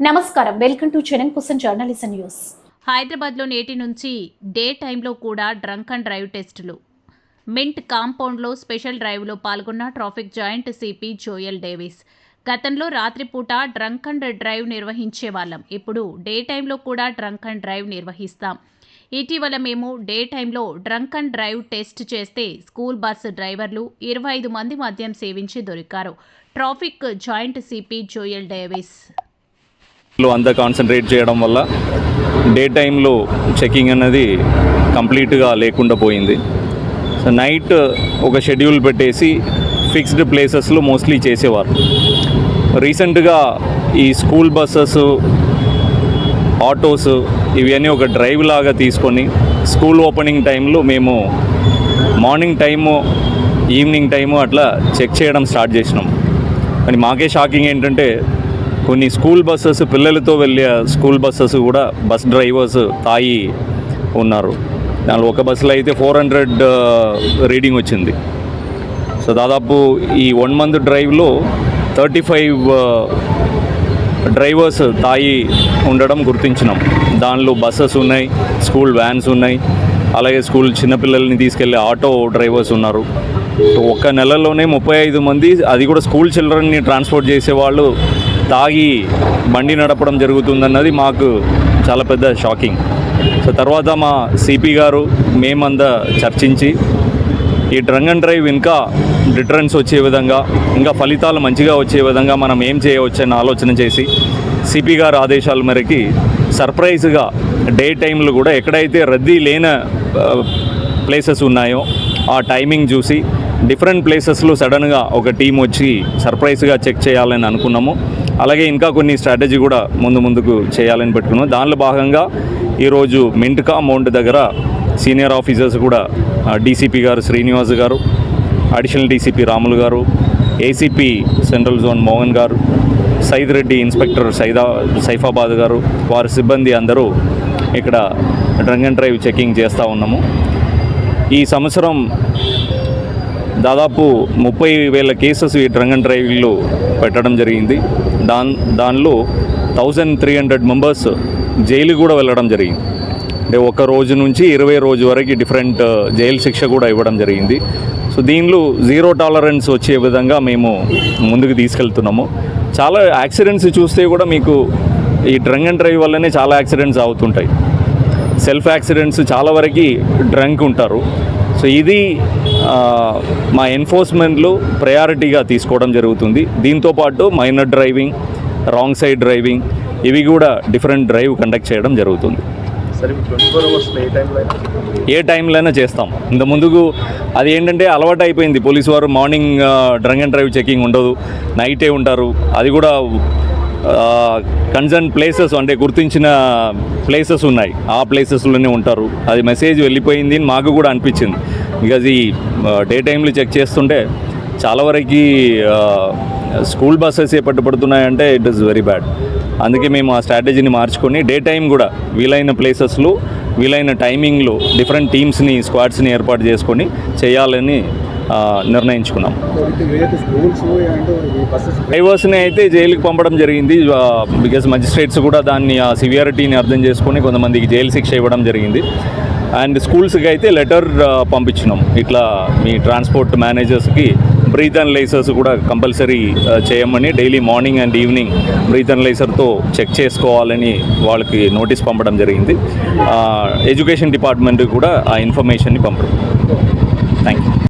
నమస్కారం. Welcome to చెనన్ కుసన్ జర్నలిజం న్యూస్. హైదరాబాద్లో నేటి నుంచి డే టైంలో కూడా డ్రంక్ అండ్ డ్రైవ్ టెస్టులు. మింట్ కాంపౌండ్లో స్పెషల్ డ్రైవ్లో పాల్గొన్న traffic joint CP Joel Davis. గతంలో రాత్రిపూట డ్రంక్ అండ్ డ్రైవ్ నిర్వహించే వాళ్ళం. ఇప్పుడు డే టైంలో కూడా డ్రంక్ అండ్ డ్రైవ్ నిర్వహిస్తాం. ఇటీవల మేము డే టైంలో డ్రంక్ అండ్ డ్రైవ్ టెస్ట్ చేస్తే స్కూల్ బస్సు డ్రైవర్లు ఇరవై ఐదు మంది మద్యం సేవించి దొరికారు. Traffic joint CP Joel Davis. అంతా కాన్సన్ట్రేట్ చేయడం వల్ల డే టైంలో చెకింగ్ అనేది కంప్లీట్గా లేకుండా పోయింది. సో నైట్ ఒక షెడ్యూల్ పెట్టేసి ఫిక్స్డ్ ప్లేసెస్లో మోస్ట్లీ చేసేవారు. రీసెంట్గా ఈ స్కూల్ బస్సెస్ ఆటోస్ ఇవన్నీ ఒక డ్రైవ్ లాగా తీసుకొని స్కూల్ ఓపెనింగ్ టైంలో మేము మార్నింగ్ టైము ఈవినింగ్ టైము అట్లా చెక్ చేయడం స్టార్ట్ చేసినాం. కానీ మాకే షాకింగ్ ఏంటంటే కొన్ని స్కూల్ బస్సెస్ పిల్లలతో వెళ్ళే స్కూల్ బస్సెస్ కూడా బస్ డ్రైవర్స్ తాగి ఉన్నారు. దానిలో ఒక బస్సులో అయితే ఫోర్ హండ్రెడ్ రీడింగ్ వచ్చింది. సో దాదాపు ఈ వన్ మంత్ డ్రైవ్లో థర్టీ ఫైవ్ డ్రైవర్స్ తాగి ఉండడం గుర్తించినాం. దానిలో బస్సెస్ ఉన్నాయి స్కూల్ వ్యాన్స్ ఉన్నాయి అలాగే స్కూల్ చిన్నపిల్లల్ని తీసుకెళ్ళే ఆటో డ్రైవర్స్ ఉన్నారు. ఒక్క నెలలోనే ముప్పై ఐదు మంది అది కూడా స్కూల్ చిల్డ్రన్ని ట్రాన్స్పోర్ట్ చేసే వాళ్ళు తాగి బండి నడపడం జరుగుతుందన్నది మాకు చాలా పెద్ద షాకింగ్. సో తర్వాత మా సిపి గారు మేమంతా చర్చించి ఈ డ్రంగ్ అండ్ డ్రైవ్ ఇంకా డిటరెన్స్ వచ్చే విధంగా ఇంకా ఫలితాలు మంచిగా వచ్చే విధంగా మనం ఏం చేయవచ్చని ఆలోచన చేసి సిపి గారు ఆదేశాల మేరకి సర్ప్రైజ్గా డే టైంలో కూడా ఎక్కడైతే రద్దీ లేని ప్లేసెస్ ఉన్నాయో ఆ టైమింగ్ చూసి డిఫరెంట్ ప్లేసెస్లో సడన్గా ఒక టీం వచ్చి సర్ప్రైజ్గా చెక్ చేయాలని అనుకున్నాము. అలాగే ఇంకా కొన్ని స్ట్రాటజీ కూడా ముందు ముందుకు చేయాలని పెట్టుకున్నాం. దానిలో భాగంగా ఈరోజు మింట్కా అమౌంట్ దగ్గర సీనియర్ ఆఫీసర్స్ కూడా డీసీపీ గారు శ్రీనివాస్ గారు అడిషనల్ డీసీపీ రాములు గారు ఏసీపీ సెంట్రల్ జోన్ మోహన్ గారు సైద్ రెడ్డి ఇన్స్పెక్టర్ సైదా సైఫాబాద్ గారు వారి సిబ్బంది అందరూ ఇక్కడ డ్రంగ్ అండ్ డ్రైవ్ చెకింగ్ చేస్తూ ఉన్నాము. ఈ సంవత్సరం దాదాపు ముప్పై వేల కేసెస్ ఈ డ్రంగ్ అండ్ డ్రైవ్లో పెట్టడం జరిగింది. దాన్ దానిలో thousand three hundred members jail కూడా వెళ్ళడం జరిగింది. అంటే ఒక రోజు నుంచి ఇరవై రోజు వరకు డిఫరెంట్ జైలు శిక్ష కూడా ఇవ్వడం జరిగింది. సో దీనిలో జీరో టాలరెన్స్ వచ్చే విధంగా మేము ముందుకు తీసుకెళ్తున్నాము. చాలా యాక్సిడెంట్స్ చూస్తే కూడా మీకు ఈ డ్రంక్ అండ్ డ్రైవ్ వల్లనే చాలా యాక్సిడెంట్స్ అవుతుంటాయి. సెల్ఫ్ యాక్సిడెంట్స్ చాలా వరకు డ్రంక్ ఉంటారు. సో ఇది మా ఎన్ఫోర్స్మెంట్లో ప్రయారిటీగా తీసుకోవడం జరుగుతుంది. దీంతోపాటు minor driving wrong side driving ఇవి కూడా డిఫరెంట్ డ్రైవ్ కండక్ట్ చేయడం జరుగుతుంది. ఏ టైంలోనే చేస్తాం. ఇంత ముందుకు అది ఏంటంటే అలవాటు అయిపోయింది పోలీసు వారు morning drunk and drive checking ఉండదు. నైటే ఉంటారు. అది కూడా కన్సర్న్ ప్లేసెస్ అంటే గుర్తించిన ప్లేసెస్ ఉన్నాయి. ఆ ప్లేసెస్లోనే ఉంటారు. అది మెసేజ్ వెళ్ళిపోయింది అని మాకు కూడా అనిపించింది. బికాజ్ ఈ డే టైంలో చెక్ చేస్తుంటే చాలా వరకు స్కూల్ బస్సెస్ ఏ పట్టుబడుతున్నాయంటే ఇట్ ఇస్ వెరీ బ్యాడ్ అందుకే మేము ఆ స్ట్రాటజీని మార్చుకొని డే టైం కూడా వీలైన ప్లేసెస్లో వీలైన టైమింగ్లో డిఫరెంట్ టీమ్స్ని స్క్వాడ్స్ని ఏర్పాటు చేసుకొని చేయాలని నిర్ణయించుకున్నాం. డ్రైవర్స్ని అయితే జైలుకి పంపడం జరిగింది. బికాస్ మజిస్ట్రేట్స్ కూడా దాన్ని ఆ సివియారిటీని అర్థం చేసుకొని కొంతమందికి జైలు శిక్ష ఇవ్వడం జరిగింది. అండ్ స్కూల్స్కి అయితే లెటర్ పంపించినాం. ఇట్లా మీ ట్రాన్స్పోర్ట్ మేనేజర్స్కి బ్రీత్ అండ్ లైసర్స్ కూడా కంపల్సరీ చేయమని daily morning and evening breath and లైసర్తో check చేసుకోవాలని వాళ్ళకి నోటీస్ పంపడం జరిగింది. ఎడ్యుకేషన్ డిపార్ట్మెంట్ కూడా ఆ ఇన్ఫర్మేషన్ని పంపడం.